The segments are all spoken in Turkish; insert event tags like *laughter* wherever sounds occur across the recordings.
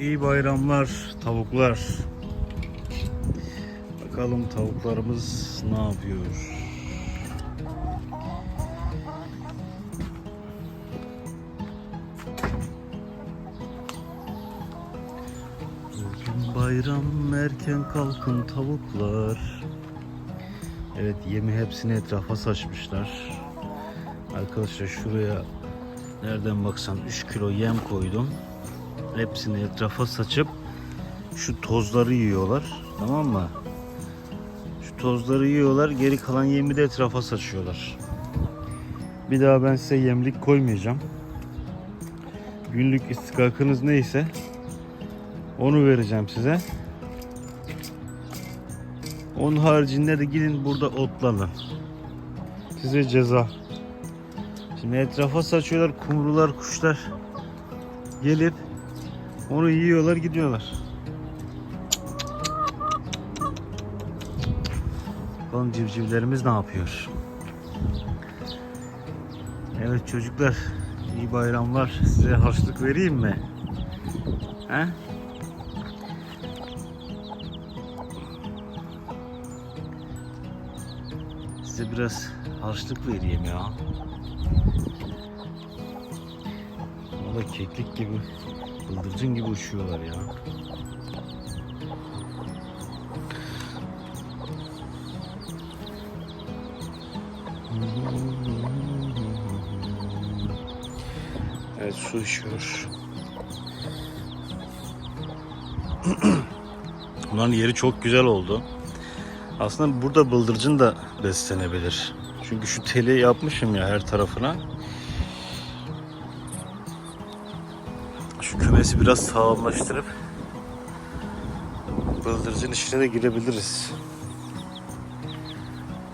iyi bayramlar tavuklar. Bakalım tavuklarımız ne yapıyor? Bugün bayram erken kalkın tavuklar. Evet yemi hepsini etrafa saçmışlar. Arkadaşlar şuraya nereden baksan 3 kilo yem koydum. Hepsini etrafa saçıp şu tozları yiyorlar. Tamam mı? Şu tozları yiyorlar. Geri kalan yemi de etrafa saçıyorlar. Bir daha ben size yemlik koymayacağım. Günlük istikakınız neyse onu vereceğim size. Onun haricinde de gidin burada otlanın. Size ceza. Şimdi etrafa saçıyorlar kumrular, kuşlar. Gelip onu yiyorlar gidiyorlar. Bakalım civcivlerimiz ne yapıyor? Evet çocuklar iyi bayramlar. Size harçlık vereyim mi? He? Size biraz harçlık vereyim ya. Valla keklik gibi, bıldırcın gibi uçuyorlar ya. Evet su içiyor. *clears throat* Bunların yeri çok güzel oldu. Aslında burada bıldırcın da beslenebilir. Çünkü şu teli yapmışım ya her tarafına. Kümesi biraz sağlamlaştırıp bıldırcın içine de girebiliriz.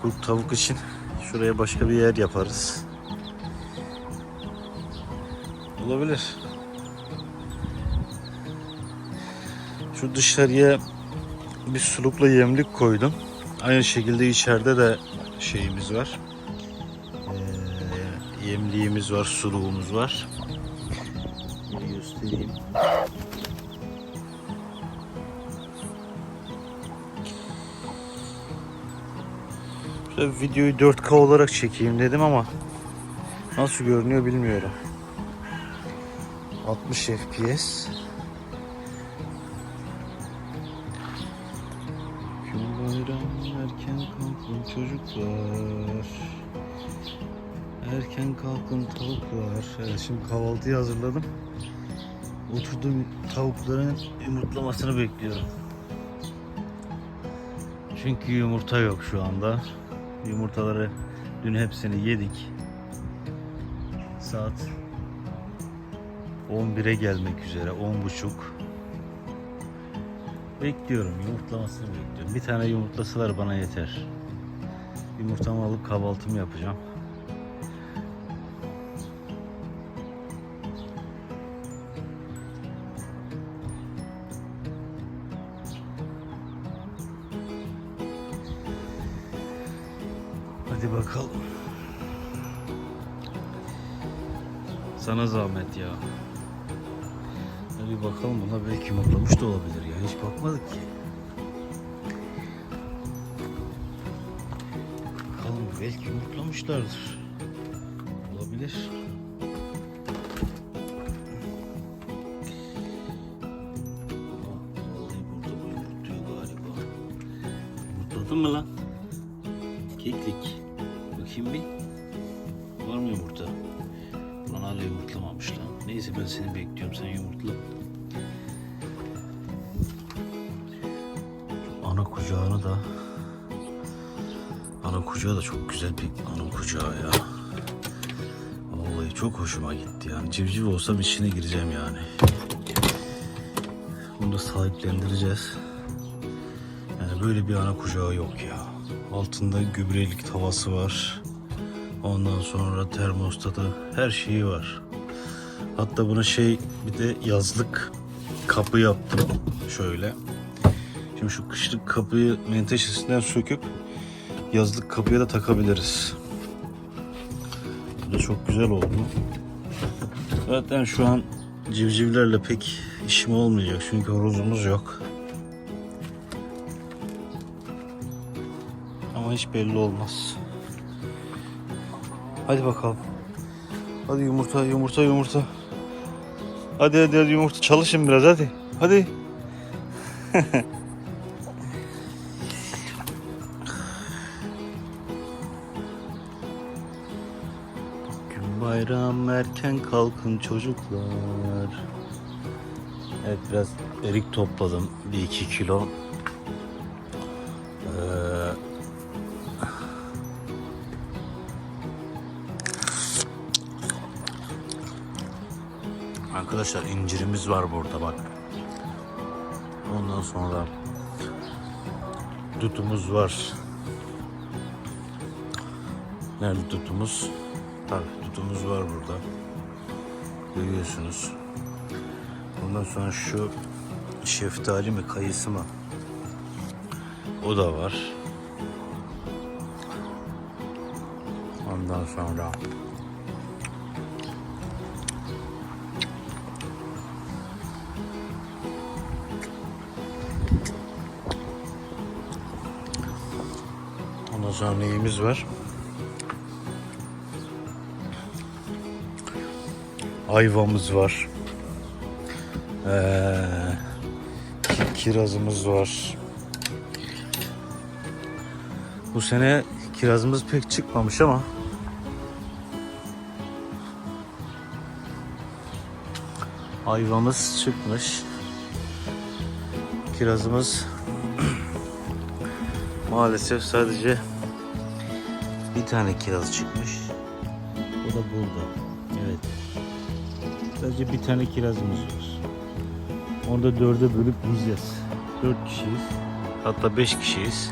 Bu tavuk için şuraya başka bir yer yaparız. Olabilir. Şu dışarıya bir sulukla yemlik koydum. Aynı şekilde içeride de şeyimiz var. Ee, yemliğimiz var, suluğumuz var. Göstereyim. Şöyle videoyu 4K olarak çekeyim dedim ama nasıl görünüyor bilmiyorum. 60 FPS. Erken kalkın çocuklar. Erken kalkın tavuklar. Evet şimdi kahvaltıyı hazırladım. Oturdum tavukların yumurtlamasını bekliyorum. Çünkü yumurta yok şu anda. Yumurtaları dün hepsini yedik. Saat 11'e gelmek üzere. 10.30. Bekliyorum. Yumurtlamasını bekliyorum. Bir tane yumurtlasalar bana yeter. Yumurtamı alıp kahvaltımı yapacağım. Hadi bakalım. Sana zahmet ya. Hadi bakalım buna belki yumurtlamış da olabilir ya. Hiç bakmadık ki. Bakalım belki yumurtlamışlardır. Olabilir. Yumurtladın mı lan? Keklik. Bakayım bir. Var mı yumurta? Ulan hala yumurtlamamış lan. Neyse ben seni bekliyorum. Sen yumurtla. Ana kucağını da ana kucağı da çok güzel bir ana kucağı ya. Vallahi çok hoşuma gitti yani. Civciv olsam içine gireceğim yani. Bunu da sahiplendireceğiz. Yani böyle bir ana kucağı yok ya. Altında gübrelik tavası var. Ondan sonra termostatı her şeyi var. Hatta buna şey bir de yazlık kapı yaptım şöyle. Şimdi şu kışlık kapıyı menteşesinden söküp yazlık kapıya da takabiliriz. Bu da çok güzel oldu. Zaten şu an civcivlerle pek işim olmayacak çünkü horozumuz yok. Ama hiç belli olmaz. Hadi bakalım. Hadi yumurta, yumurta, yumurta. Hadi hadi hadi yumurta çalışın biraz hadi. Hadi. *laughs* Gün bayram erken kalkın çocuklar. Evet biraz erik topladım. Bir iki kilo. Ee, Arkadaşlar incirimiz var burada bak. Ondan sonra dutumuz var. Nerede dutumuz? Tabii dutumuz var burada. Görüyorsunuz. Ondan sonra şu şeftali mi kayısı mı? O da var. Ondan sonra Neyimiz var? Ayvamız var. Ee, kirazımız var. Bu sene kirazımız pek çıkmamış ama ayvamız çıkmış. Kirazımız *clears throat* maalesef sadece bir tane kiraz çıkmış. O da burada. Evet. Sadece bir tane kirazımız var. Onu da dörde bölüp yiyeceğiz. Dört kişiyiz. Hatta beş kişiyiz.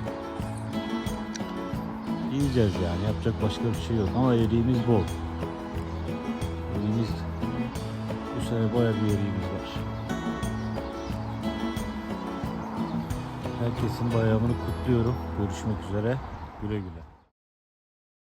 Yiyeceğiz yani. Yapacak başka bir şey yok. Ama eriğimiz bol. Eriğimiz bu sene bayağı bir eriğimiz var. Herkesin bayramını kutluyorum. Görüşmek üzere. Güle güle.